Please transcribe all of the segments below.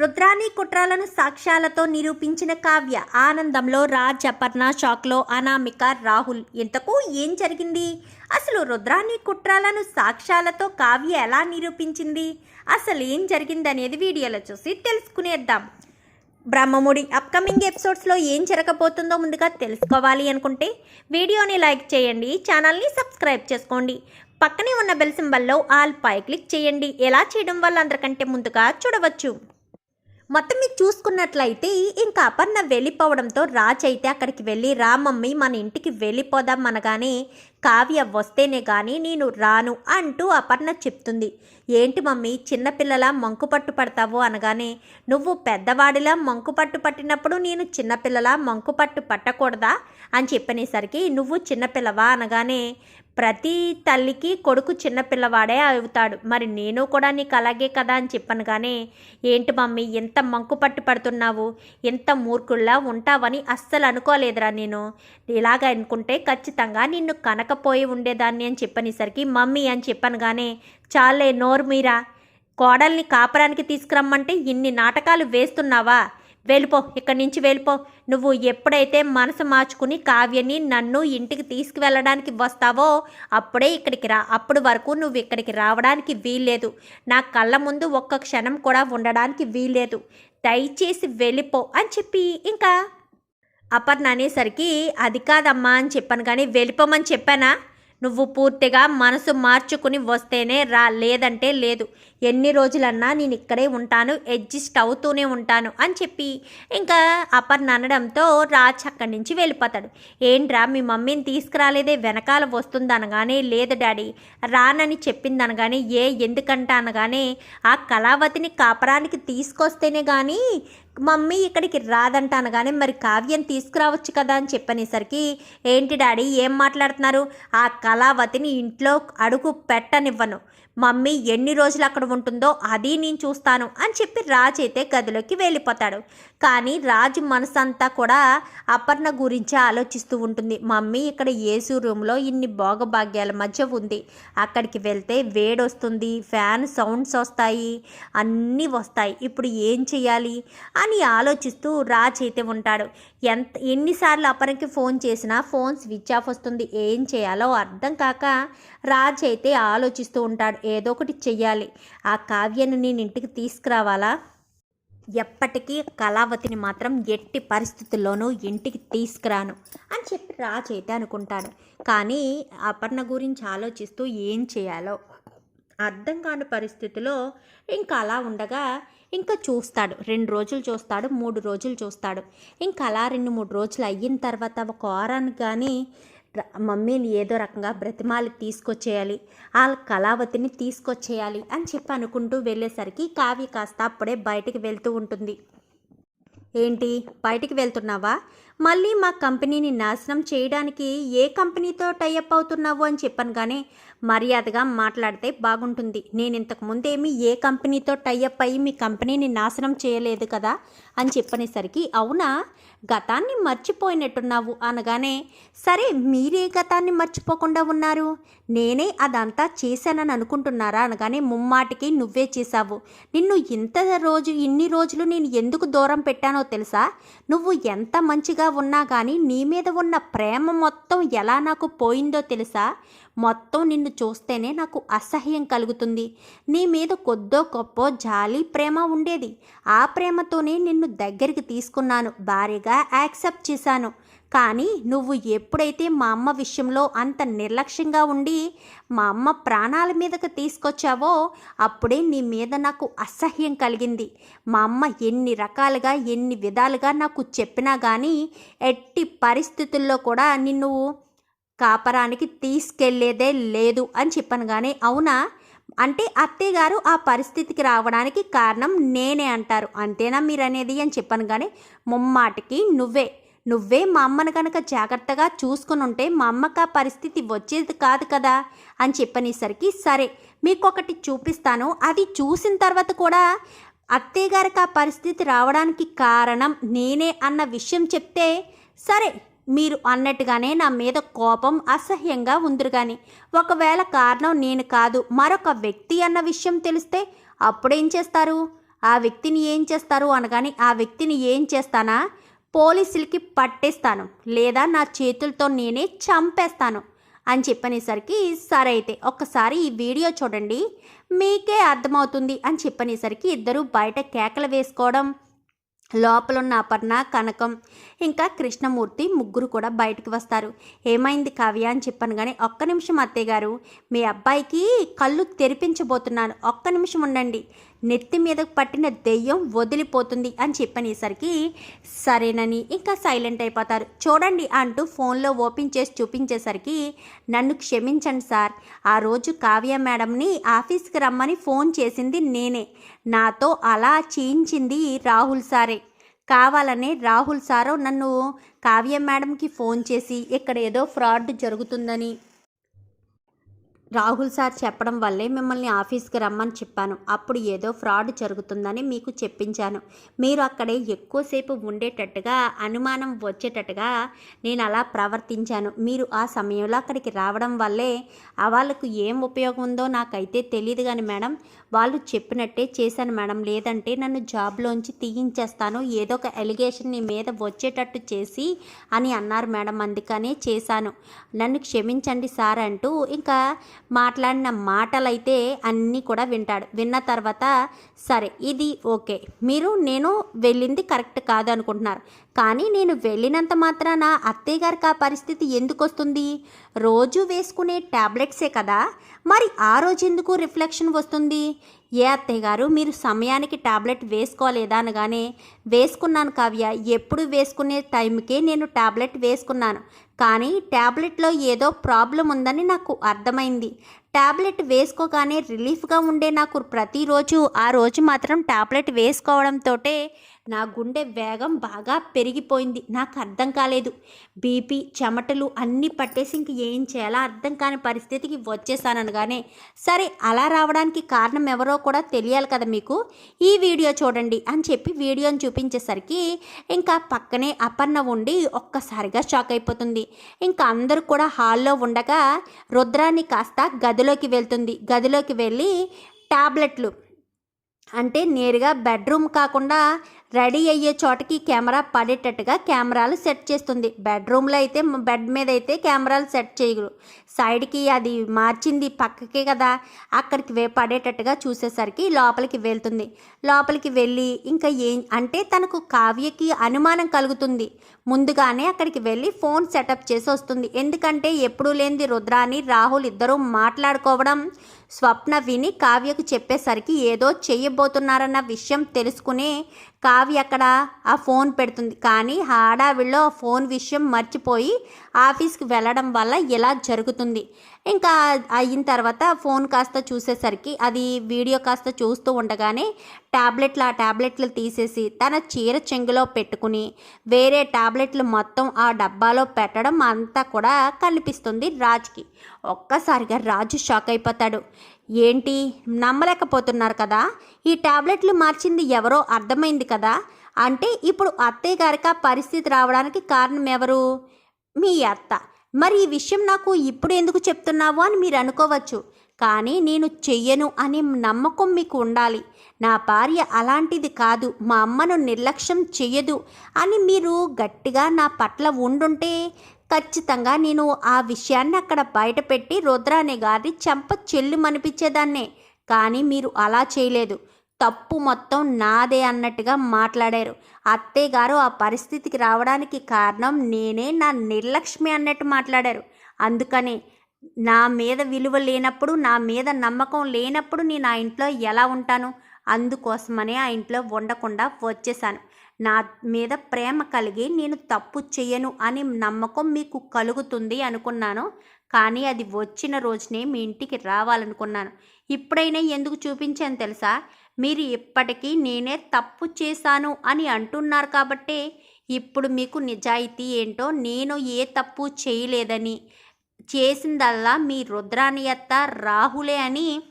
రుద్రాణి కుట్రాలను సాక్ష్యాలతో నిరూపించిన కావ్య ఆనందంలో రాజ్ అపర్ణ షాక్లో అనామిక రాహుల్. ఇంతకు ఏం జరిగింది? అసలు రుద్రాణి కుట్రాలను సాక్ష్యాలతో కావ్య ఎలా నిరూపించింది? అసలు ఏం జరిగింది అనేది వీడియోలో చూసి తెలుసుకునేద్దాం. బ్రహ్మముడి అప్కమింగ్ ఎపిసోడ్స్లో ఏం జరగబోతుందో ముందుగా తెలుసుకోవాలి అనుకుంటే వీడియోని లైక్ చేయండి ఛానల్ని సబ్స్క్రైబ్ చేసుకోండి. పక్కనే ఉన్న బెల్ సింబల్లో ఆల్ పై క్లిక్ చేయండి. ఎలా చేయడం వల్ల అందరికంటే ముందుగా చూడవచ్చు. మొత్తం మీరు చూసుకున్నట్లయితే ఇంకా అపర్ణ వెళ్ళిపోవడంతో రాజ్ అయితే అక్కడికి వెళ్ళి రా మమ్మీ మన ఇంటికి వెళ్ళిపోదాం అనగానే కావ్య వస్తేనే కానీ నేను రాను అంటూ అపర్ణ చెప్తుంది. ఏంటి మమ్మీ చిన్నపిల్లలా మంకు పట్టు పడతావు? అనగానే నువ్వు పెద్దవాడిలా మంకు పట్టు పట్టినప్పుడు నేను చిన్నపిల్లలా మంకు పట్టు పట్టకూడదా? అని చెప్పనేసరికి నువ్వు చిన్నపిల్లవా అనగానే ప్రతి తల్లికి కొడుకు చిన్నపిల్లవాడే అవుతాడు. మరి నేను కూడా నీకు అలాగే కదా అని చెప్పాను కానీ ఏంటి మమ్మీ ఎంత మంకు పట్టు పడుతున్నావు? ఎంత మూర్ఖుల్లా ఉంటావని అస్సలు అనుకోలేదురా నేను. ఇలాగ అనుకుంటే ఖచ్చితంగా నిన్ను కనకపోయి ఉండేదాన్ని అని చెప్పనేసరికి మమ్మీ అని చెప్పాను కానీ చాలే నోరు మీరా కోడల్ని కాపరానికి తీసుకురమ్మంటే ఇన్ని నాటకాలు వేస్తున్నావా? వెళ్ళిపో ఇక్కడి నుంచి వెళ్ళిపో. నువ్వు ఎప్పుడైతే మనసు మార్చుకుని కావ్యని నన్ను ఇంటికి తీసుకువెళ్ళడానికి వస్తావో అప్పుడే ఇక్కడికి రా. అప్పుడు వరకు నువ్వు ఇక్కడికి రావడానికి వీల్లేదు. నా కళ్ళ ముందు ఒక్క క్షణం కూడా ఉండడానికి వీల్లేదు. దయచేసి వెళ్ళిపో అని చెప్పి ఇంకా అపర్ణ అనేసరికి అది కాదమ్మా అని చెప్పాను కానీ వెళ్ళిపోమని చెప్పానా? నువ్వు పూర్తిగా మనసు మార్చుకుని వస్తేనే రా లేదంటే లేదు. ఎన్ని రోజులన్నా నేను ఇక్కడే ఉంటాను అడ్జస్ట్ అవుతూనే ఉంటాను అని చెప్పి ఇంకా అపర్ణ అనడంతో రాజ్ అక్కడి నుంచి వెళ్ళిపోతాడు. ఏంట్రా మీ మమ్మీని తీసుకురాలేదే వెనకాల వస్తుందనగానే లేదు డాడీ రానని చెప్పింది అనగానే ఏ ఎందుకంట అనగానే ఆ కళావతిని కాపరానికి తీసుకొస్తేనే కానీ మమ్మీ ఇక్కడికి రాదంట అనగానే మరి కావ్యం తీసుకురావచ్చు కదా అని చెప్పనేసరికి ఏంటి డాడీ ఏం మాట్లాడుతున్నారు? ఆ కళావతిని ఇంట్లో అడుగు పెట్టనివ్వను. మమ్మీ ఎన్ని రోజులు అక్కడ ఉంటుందో అది నేను చూస్తాను అని చెప్పి రాజ్ అయితే గదిలోకి వెళ్ళిపోతాడు. కానీ రాజు మనసంతా కూడా అపర్ణ గురించి ఆలోచిస్తూ ఉంటుంది. మమ్మీ ఇక్కడ ఏసు రూమ్లో ఇన్ని భోగభాగ్యాల మధ్య ఉంది. అక్కడికి వెళ్తే వేడొస్తుంది ఫ్యాన్ సౌండ్స్ వస్తాయి అన్నీ వస్తాయి. ఇప్పుడు ఏం చేయాలి అని ఆలోచిస్తూ రాజ్ అయితే ఉంటాడు. ఎంత ఎన్నిసార్లు అపర్ణకి ఫోన్ చేసినా ఫోన్ స్విచ్ ఆఫ్ వస్తుంది. ఏం చేయాలో అర్థం కాక రాజ్ అయితే ఆలోచిస్తూ ఉంటాడు. ఏదో ఒకటి చెయ్యాలి. ఆ కావ్యను నేను ఇంటికి తీసుకురావాలా? ఎప్పటికీ కళావతిని మాత్రం ఎట్టి పరిస్థితుల్లోనూ ఇంటికి తీసుకురాను అని చెప్పి రాజ్ అయితే అనుకుంటాడు. కానీ అపర్ణ గురించి ఆలోచిస్తూ ఏం చేయాలో అర్థం కాని పరిస్థితిలో ఇంకా అలా ఉండగా ఇంకా చూస్తాడు. రెండు రోజులు చూస్తాడు మూడు రోజులు చూస్తాడు. ఇంకా అలా రెండు మూడు రోజులు అయిన తర్వాత ఒక వారానికి కానీ మమ్మీని ఏదో రకంగా బ్రతిమాలి తీసుకొచ్చేయాలి ఆ కళావతిని తీసుకొచ్చేయాలి అని చెప్పి అనుకుంటూ వెళ్ళేసరికి కావ్య కాస్త అప్పుడే బయటికి వెళ్తూ ఉంటుంది. ఏంటి? బయటికి వెళ్తున్నావా? మళ్ళీ మా కంపెనీని నాశనం చేయడానికి ఏ కంపెనీతో టైఅప్ అవుతున్నావు అని చెప్పాను కానీ మర్యాదగా మాట్లాడితే బాగుంటుంది. నేను ఇంతకు ముందేమి ఏ కంపెనీతో టైఅప్ అయ్యి మీ కంపెనీని నాశనం చేయలేదు కదా? అని చెప్పనేసరికి అవునా? గతాన్ని మర్చిపోయినట్టున్నావు అనగానే సరే మీరే గతాన్ని మర్చిపోకుండా ఉన్నారు? నేనే అదంతా చేశానని అనుకుంటున్నారా? అనగానే ముమ్మాటికి నువ్వే చేశావు. నిన్ను ఇంత రోజు ఇన్ని రోజులు నేను ఎందుకు దూరం పెట్టానో తెలుసా? నువ్వు ఎంత మంచిగా ఉన్నా కానీ నీ మీద ఉన్న ప్రేమ మొత్తం ఎలా నాకు పోయిందో తెలుసా? మొత్తం నిన్ను చూస్తేనే నాకు అసహ్యం కలుగుతుంది. నీ మీద కొద్దో గొప్ప జాలి ప్రేమ ఉండేది. ఆ ప్రేమతోనే నిన్ను దగ్గరికి తీసుకున్నాను భారీగా యాక్సెప్ట్ చేశాను. కానీ నువ్వు ఎప్పుడైతే మా అమ్మ విషయంలో అంత నిర్లక్ష్యంగా ఉండి మా అమ్మ ప్రాణాల మీదకి తీసుకొచ్చావో అప్పుడే నీ మీద నాకు అసహ్యం కలిగింది. మా అమ్మ ఎన్ని రకాలుగా ఎన్ని విధాలుగా నాకు చెప్పినా కానీ ఎట్టి పరిస్థితుల్లో కూడా నిన్ను కాపరానికి తీసుకెళ్ళేదే లేదు అని చెప్పాను కానీ అవునా? అంటే అత్తయ్య గారు ఆ పరిస్థితికి రావడానికి కారణం నేనే అంటారు. అంతేనా మీరనేది అని చెప్పాను కానీ ముమ్మాటికి నువ్వే నువ్వే మా అమ్మను కనుక జాగ్రత్తగా చూసుకుని ఉంటే మా అమ్మకి ఆ పరిస్థితి వచ్చేది కాదు కదా అని చెప్పనేసరికి సరే మీకు ఒకటి చూపిస్తాను. అది చూసిన తర్వాత కూడా అత్తయ్య గారికి ఆ పరిస్థితి రావడానికి కారణం నేనే అన్న విషయం చెప్తే సరే మీరు అన్నట్టుగానే నా మీద కోపం అసహ్యంగా ఉందిరు కానీ ఒకవేళ కారణం నేను కాదు మరొక వ్యక్తి అన్న విషయం తెలిస్తే అప్పుడేం చేస్తారు? ఆ వ్యక్తిని ఏం చేస్తారు అనగానే ఆ వ్యక్తిని ఏం చేస్తానా? పోలీసులకి పట్టేస్తాను లేదా నా చేతులతో నేనే చంపేస్తాను అని చెప్పనేసరికి సరే అయితే ఒక్కసారి ఈ వీడియో చూడండి. మీకే అర్థమవుతుంది అని చెప్పనేసరికి ఇద్దరు బయట కేకలు వేసుకోవడం లోపలున్న అపర్ణ కనకం ఇంకా కృష్ణమూర్తి ముగ్గురు కూడా బయటకు వస్తారు. ఏమైంది కావ్య అని చెప్పాను కానీ ఒక్క నిమిషం అత్తయ్య గారు మీ అబ్బాయికి కళ్ళు తెరిపించబోతున్నాను. ఒక్క నిమిషం ఉండండి. నెత్తి మీద పట్టిన దెయ్యం వదిలిపోతుంది అని చెప్పనేసరికి సరేనని ఇంకా సైలెంట్ అయిపోతారు. చూడండి అంటూ ఫోన్లో ఓపెన్ చేసి చూపించేసరికి నన్ను క్షమించండి సార్. ఆ రోజు కావ్య మేడంని ఆఫీస్కి రమ్మని ఫోన్ చేసింది నేనే. నాతో అలా చేయించింది రాహుల్ సారే. కావాలనే రాహుల్ సారు నన్ను కావ్య మేడంకి ఫోన్ చేసి ఇక్కడ ఏదో ఫ్రాడ్ జరుగుతుందని రాహుల్ సార్ చెప్పడం వల్లే మిమ్మల్ని ఆఫీస్కి రమ్మని చెప్పాను. అప్పుడు ఏదో ఫ్రాడ్ జరుగుతుందని మీకు చెప్పించాను. మీరు అక్కడే ఎక్కువసేపు ఉండేటట్టుగా అనుమానం వచ్చేటట్టుగా నేను అలా ప్రవర్తించాను. మీరు ఆ సమయంలో అక్కడికి రావడం వల్లే ఆ వాళ్ళకు ఏం ఉపయోగం ఉందో నాకైతే తెలియదు కానీ మేడం వాళ్ళు చెప్పినట్టే చేశాను మేడం. లేదంటే నన్ను జాబ్లోంచి తీయించేస్తాను. ఏదో ఒక ఎలిగేషన్ నీ మీద వచ్చేటట్టు చేసి అని అన్నారు మేడం. అందుకనే చేశాను. నన్ను క్షమించండి సార్ అంటూ ఇంకా మాట్లాడిన మాటలైతే అన్నీ కూడా వింటాడు. విన్న తర్వాత సరే ఇది ఓకే. మీరు నేను వెళ్ళింది కరెక్ట్ కాదు అనుకుంటున్నారు కానీ నేను వెళ్ళినంత మాత్రాన అత్తయ్య గారికి ఆ పరిస్థితి ఎందుకు వస్తుంది రోజు వేసుకునే ట్యాబ్లెట్సే కదా. మరి ఆ రోజు ఎందుకు రిఫ్లెక్షన్ వస్తుంది? ఏ అత్తయ్య గారు మీరు సమయానికి టాబ్లెట్ వేసుకోలేదా అనగానే వేసుకున్నాను కావ్య. ఎప్పుడు వేసుకునే టైంకే నేను టాబ్లెట్ వేసుకున్నాను. కానీ ట్యాబ్లెట్లో ఏదో ప్రాబ్లం ఉందని నాకు అర్థమైంది. ట్యాబ్లెట్ వేసుకోగానే రిలీఫ్గా ఉండే నాకు ప్రతిరోజు ఆ రోజు మాత్రం ట్యాబ్లెట్ వేసుకోవడంతో నా గుండె వేగం బాగా పెరిగిపోయింది. నాకు అర్థం కాలేదు. బీపీ చెమటలు అన్నీ పట్టేసి ఇంక ఏం చేయాలో? అర్థం కాని పరిస్థితికి వచ్చేసాననగానే సరే అలా రావడానికి కారణం ఎవరో కూడా తెలియాలి కదా మీకు? ఈ వీడియో చూడండి అని చెప్పి వీడియోని చూపించేసరికి ఇంకా పక్కనే అపర్ణ ఉండి ఒక్కసారిగా షాక్ అయిపోతుంది. ఇంకా అందరూ కూడా హాల్లో ఉండగా రుద్రాన్ని కాస్త గదిలోకి వెళ్తుంది. గదిలోకి వెళ్ళి టాబ్లెట్లు అంటే నేరుగా బెడ్రూమ్ కాకుండా రెడీ అయ్యే చోటకి కెమెరా పడేటట్టుగా కెమెరాలు సెట్ చేస్తుంది. బెడ్రూమ్లో అయితే బెడ్ మీద అయితే కెమెరాలు సెట్ చేయరు. సైడ్కి అది మార్చింది పక్కకే కదా అక్కడికి వే పడేటట్టుగా చూసేసరికి లోపలికి వెళ్తుంది. లోపలికి వెళ్ళి ఇంకా ఏం అంటే తనకు కావ్యకి అనుమానం కలుగుతుంది. ముందుగానే అక్కడికి వెళ్ళి ఫోన్ సెటప్ చేసి వస్తుంది. ఎందుకంటే ఎప్పుడూ లేనిది రుద్రాని రాహుల్ ఇద్దరూ మాట్లాడుకోవడం స్వప్న విని కావ్యకు చెప్పేసరికి ఏదో చెయ్యబోతున్నారన్న విషయం తెలుసుకునే కావ్య అక్కడ ఆ ఫోన్ పెడుతుంది. కానీ హడావిడిలో ఆ ఫోన్ విషయం మర్చిపోయి ఆఫీస్కి వెళ్ళడం వల్ల ఇలా జరుగుతుంది. ఇంకా అయిన తర్వాత ఫోన్ కాస్త చూసేసరికి అది వీడియో కాస్త చూస్తూ ఉండగానే ట్యాబ్లెట్లు ఆ ట్యాబ్లెట్లు తీసేసి తన చీర చెంగులో పెట్టుకుని వేరే ట్యాబ్లెట్లు మొత్తం ఆ డబ్బాలో పెట్టడం అంతా కూడా కనిపిస్తుంది రాజుకి. ఒక్కసారిగా రాజు షాక్ అయిపోతాడు. ఏంటి? నమ్మలేకపోతున్నారు కదా? ఈ ట్యాబ్లెట్లు మార్చింది ఎవరో అర్థమైంది కదా? అంటే ఇప్పుడు అత్తయ్య గారికి ఆ పరిస్థితి రావడానికి కారణం ఎవరు? మీ అత్త. మరి ఈ విషయం నాకు ఇప్పుడు ఎందుకు చెప్తున్నావు అని మీరు అనుకోవచ్చు. కానీ నేను చెయ్యను అనే నమ్మకం మీకు ఉండాలి. నా భార్య అలాంటిది కాదు. మా అమ్మను నిర్లక్ష్యం చెయ్యదు అని మీరు గట్టిగా నా పట్ల ఉండుంటే ఖచ్చితంగా నేను ఆ విషయాన్ని అక్కడ బయటపెట్టి రుద్రానే గారి చెంప చెల్లుమనిపించేదాన్నే. కానీ మీరు అలా చేయలేదు. తప్పు మొత్తం నాదే అన్నట్టుగా మాట్లాడారు. అత్తయ్య గారు ఆ పరిస్థితికి రావడానికి కారణం నేనే నా నిర్లక్ష్మి అన్నట్టు మాట్లాడారు. అందుకనే నా మీద విలువ లేనప్పుడు నా మీద నమ్మకం లేనప్పుడు నేను ఆ ఇంట్లో ఎలా ఉంటాను? అందుకోసమనే ఆ ఇంట్లో ఉండకుండా వచ్చేసాను నా మీద ప్రేమ కలిగి నేను తప్పు చేయను అని నమ్మకం మీకు కలుగుతుంది అనుకున్నాను. కానీ అది వచ్చిన రోజునే మీ ఇంటికి రావాలనుకున్నాను. ఇప్పుడైనా ఎందుకు చూపించాను తెలుసా? మీరు ఇప్పటికీ నేనే తప్పు చేశాను అని అంటున్నారు కాబట్టే ఇప్పుడు మీకు నిజాయితీ ఏంటో నేను ఏ తప్పు చేయలేదని. చేసిందల్లా మీ రుద్రానియత్త రాహులే అని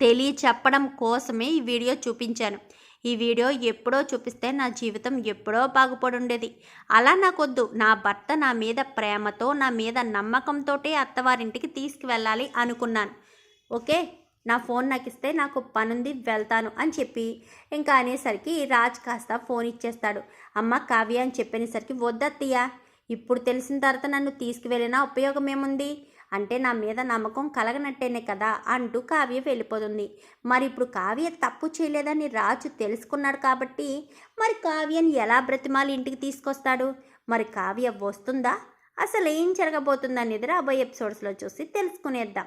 తెలియచెప్పడం కోసమే ఈ వీడియో చూపించాను. ఈ వీడియో ఎప్పుడో చూపిస్తే నా జీవితం ఎప్పుడో బాగుపడి ఉండేది అలా నాకొద్దు. నా భర్త నా మీద ప్రేమతో నా మీద నమ్మకంతో అత్తవారింటికి తీసుకువెళ్ళాలి అనుకున్నాను. ఓకే? నా ఫోన్ నాకు ఇస్తే నాకు పనుంది వెళ్తాను అని చెప్పి ఇంకా అనేసరికి రాజ్ కాస్త ఫోన్ ఇచ్చేస్తాడు. అమ్మ కావ్య అని చెప్పేసరికి వద్దత్తయ్య ఇప్పుడు తెలిసిన తర్వాత నన్ను తీసుకువెళ్ళినా ఉపయోగం ఏముంది అంటే నా మీద నమ్మకం కలగనట్టేనే కదా అంటూ కావ్య వెళ్ళిపోతుంది. మరి ఇప్పుడు కావ్య తప్పు చేయలేదని రాజు తెలుసుకున్నాడు కాబట్టి మరి కావ్యని ఎలా బ్రతిమాలి ఇంటికి తీసుకొస్తాడు? మరి కావ్య వస్తుందా? అసలు ఏం జరగబోతుంది అనేది రాబోయే ఎపిసోడ్స్లో చూసి తెలుసుకునేద్దాం.